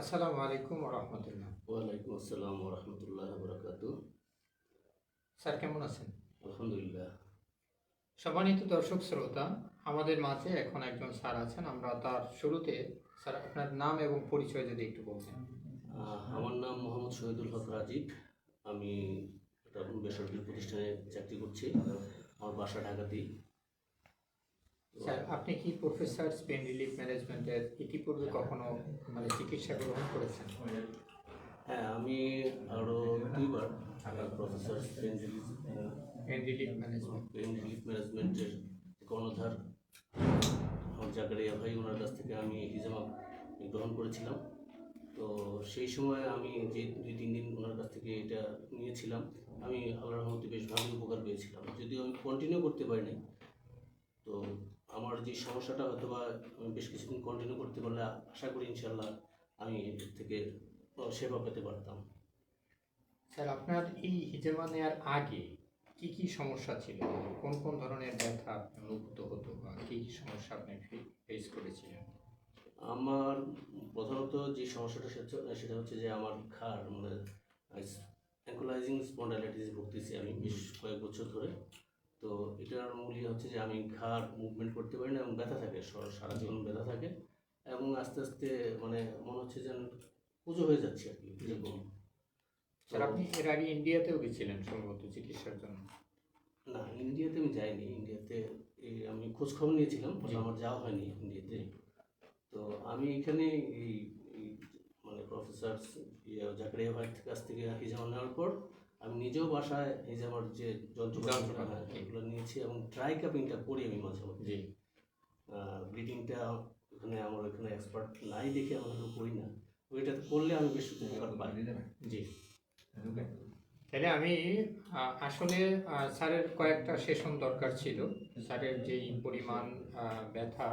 আসসালামু আলাইকুম রহমতুল্লাহ। ওয়ালাইকুম আসসালাম রহমতুল্লাহ বরকাত। স্যার কেমন আছেন? আলহামদুলিল্লাহ। সম্মানিত দর্শক শ্রোতা আমাদের মাঝে এখন একজন স্যার আছেন। আমরা তার শুরুতে স্যার আপনার নাম এবং পরিচয় যদি একটু বলতেন। আমার নাম মোহাম্মদ শহীদুল হক রাজীব। আমি একটা বেসরকারি প্রতিষ্ঠানে চাকরি করছি। আমার বাসা ঢাকাতেই। স্যার আপনি কি প্রফেসর স্পেন রিলিফ ম্যানেজমেন্টের ইতিপূর্বে কখনো মানে চিকিৎসা গ্রহণ করেছেন? হ্যাঁ আমি আরও দুইবার professor pain pain relief management. Pain relief ম্যানেজমেন্টের কর্ণধার আমার জাকারিয়া ভাই ওনার কাছ থেকে আমি হিজামা গ্রহণ করেছিলাম। তো সেই সময় আমি যে দুই তিন দিন ওনার কাছ থেকে এটা নিয়েছিলাম আমি আল্লাহর রহমতে বেশ ভালো উপকার পেয়েছিলাম। যদিও আমি কন্টিনিউ করতে পারিনি তো আমার যে সমস্যাটা হয়তো বা আমি বেশ কিছুদিন কন্টিনিউ করতে পারলে আশা করি ইনশাল্লাহ আমি এর থেকে সেবা পেতে পারতাম। স্যার আপনার এই হিজেমা নেওয়ার আগে কি কি সমস্যা ছিল? কোন কোন ধরনের ব্যথা আপনার অনুভূত হতো বা কি কি সমস্যা আপনি ফেস করেছিলেন? আমার প্রধানত যে সমস্যাটা সেটা- হচ্ছে যে আমার ঘাড় মানে অ্যাঙ্কোলাইজিং স্পন্ডালাইটিস ভুগতেছি আমি বেশ কয়েক বছর ধরে। তো এটার মূল্য হচ্ছে যে আমি ঘাড় মুভমেন্ট করতে পারি না এবং ব্যথা থাকে সারা জীবন ব্যথা থাকে এবং আস্তে আস্তে মানে মনে হচ্ছে যেন পুজো হয়ে যাচ্ছে আর কি এরকম। স্যার আপনি এর আগে ইন্ডিয়াতেও গেছিলেন সম্ভবত চিকিৎসার জন্য? না ইন্ডিয়াতে আমি যাইনি। ইন্ডিয়াতে এই আমি খোঁজ খবর নিয়েছিলাম আমার যাওয়া হয়নি ইন্ডিয়াতে। তো আমি এখানে এই এই মানে প্রফেসর জাকারিয়া ভাইয়ের কাছ থেকে হিজামা নেওয়ার পর আমি নিজেও বাসায় হিজামার যে যন্ত্রপাতি যন্ত্রপাতি, হ্যাঁ, এগুলো নিয়েছি এবং ট্রাই কাপিংটা করি আমি মাঝে মাঝে জি। ব্লিডিংটা ওখানে আমার ওখানে এক্সপার্ট নাই দেখে আমি হয়তো করি না। ওইটা করলে আমি বেশ উপকার পাই। জি। তাহলে আমি আসলে স্যারের কয়েকটা সেশন দরকার ছিল। স্যারের যেই পরিমাণ ব্যথা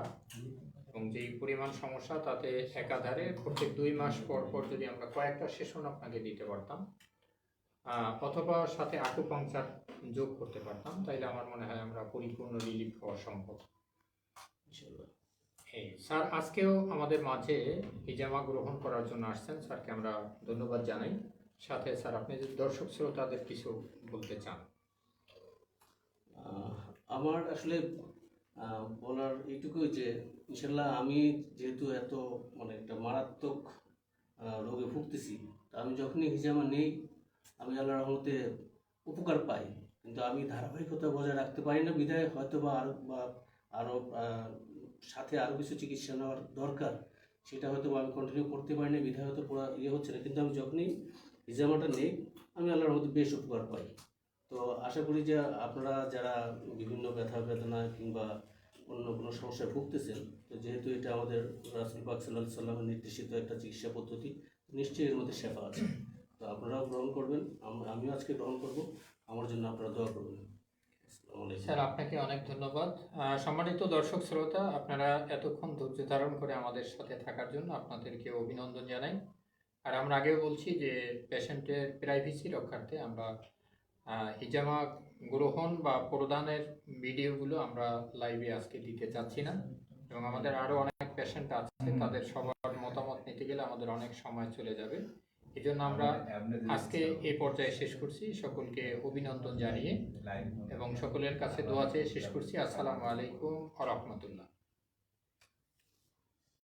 এবং যেই পরিমাণ সমস্যা তাতে একাধারে প্রত্যেক দুই মাস পর পর যদি আমরা কয়েকটা সেশন আপনাকে দিতে পারতাম অথবা সাথে আকুপাংচার যোগ করতে পারতাম তাইলে আমার মনে হয় আমরা পরিপূর্ণ রিলিফ হওয়া সম্ভব। এই, স্যার আজকেও আমাদের মাঝে হিজামা গ্রহণ করার জন্য আসছেন। স্যারকে আমরা ধন্যবাদ জানাই। সাথে স্যার আপনি যদি দর্শক শ্রোতাদের কিছু বলতে চান। আমার আসলে বলার এইটুকুই যে ইনশাল্লাহ আমি যেহেতু এত মানে একটা মারাত্মক রোগে ভুগতেছি আমি যখনই হিজামা নেই আমি আল্লাহ রহমতে উপকার পাই। কিন্তু আমি ধারাবাহিকতা বজায় রাখতে পারি না। বিধায় হয়তো বা আরও বা আরও সাথে আরও কিছু চিকিৎসা নেওয়ার দরকার, সেটা হয়তো আমি কন্টিনিউ করতে পারি না। বিধায় হয়তো পুরো ইয়ে হচ্ছে না। কিন্তু আমি যখনই হিজামাটা নেই, আমি আল্লাহর রহমতে বেশ উপকার পাই। তো আশা করি যে আপনারা যারা বিভিন্ন ব্যথা বেদনা কিংবা অন্য কোনো সমস্যায় ভুগতেছেন, তো যেহেতু এটা আমাদের রাসুল পাক সাল্লাহ সাল্লামের নির্দেশিত একটা চিকিৎসা পদ্ধতি, নিশ্চয়ই এর মধ্যে শেফা আছে। তো আপনারাও গ্রহণ করবেন। আম- আমিও আজকে গ্রহণ করব। আমার জন্য আপনারা দোয়া করবেন। স্যার আপনাকে অনেক ধন্যবাদ। সম্মানিত দর্শক শ্রোতা আপনারা এতক্ষণ ধৈর্য ধারণ করে আমাদের সাথে থাকার জন্য আপনাদেরকে অভিনন্দন জানাই। আর আমরা আগেও বলছি যে পেশেন্টের প্রাইভেসি রক্ষার্থে আমরা হিজামা গ্রহণ বা প্রদানের ভিডিওগুলো আমরা লাইভে আজকে দিতে চাচ্ছি না। এবং আমাদের আরও অনেক পেশেন্ট আছে তাদের সবার মতামত নিতে গেলে আমাদের অনেক সময় চলে যাবে। এই জন্য আমরা আজকে এ পর্যায়ে শেষ করছি। সকলকে অভিনন্দন জানিয়ে এবং সকলের কাছে দোয়া চেয়ে শেষ করছি। আসসালামু আলাইকুম আ রহমতুল্লাহ।